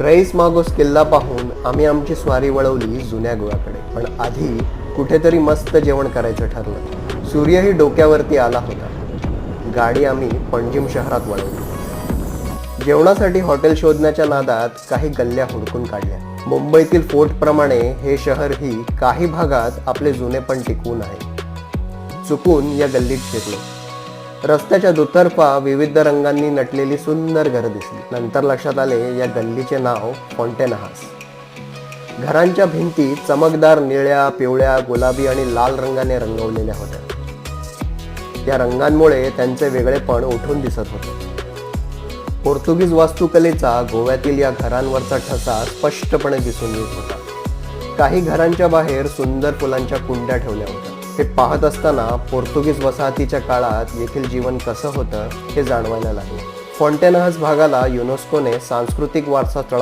रईस मागोस किल्ला पाहून आम्ही आमची स्वारी वळवली जुन्या गोव्याकडे पण आधी कुठेतरी मस्त जेवण करायचं ठरलं. सूर्यही डोक्यावरती आला होता. गाडी आम्ही पणजिम शहरात वळवली. जेवणासाठी हॉटेल शोधण्याच्या नादात काही गल्ल्या हुडकून काढल्या. मुंबईतील फोर्टप्रमाणे हे शहरही काही भागात आपले जुने पण टिकवून आहे. चुकून या गल्लीत शिरलो. रस्त्याच्या दुतर्फा विविध रंगांनी नटलेली सुंदर घरं दिसली. नंतर लक्षात आले या गल्लीचे नाव फॉन्टेनहास. घरांच्या भिंती चमकदार निळ्या पिवळ्या गुलाबी आणि लाल रंगाने रंगवलेल्या होत्या. या रंगांमुळे त्यांचे वेगळेपण उठून दिसत होते. पोर्तुगीज वास्तुकलेचा गोव्यातील या घरांवरचा ठसा स्पष्टपणे दिसून येत होता. काही घरांच्या बाहेर सुंदर फुलांच्या कुंड्या ठेवल्या होत्या. हे पाहत असताना पोर्तुगीज वसाहतीच्या काळात येथील जीवन कसं होतं हे जाणवायला लागले. फॉन्टेनहस भागाला युनेस्कोने सांस्कृतिक वारसा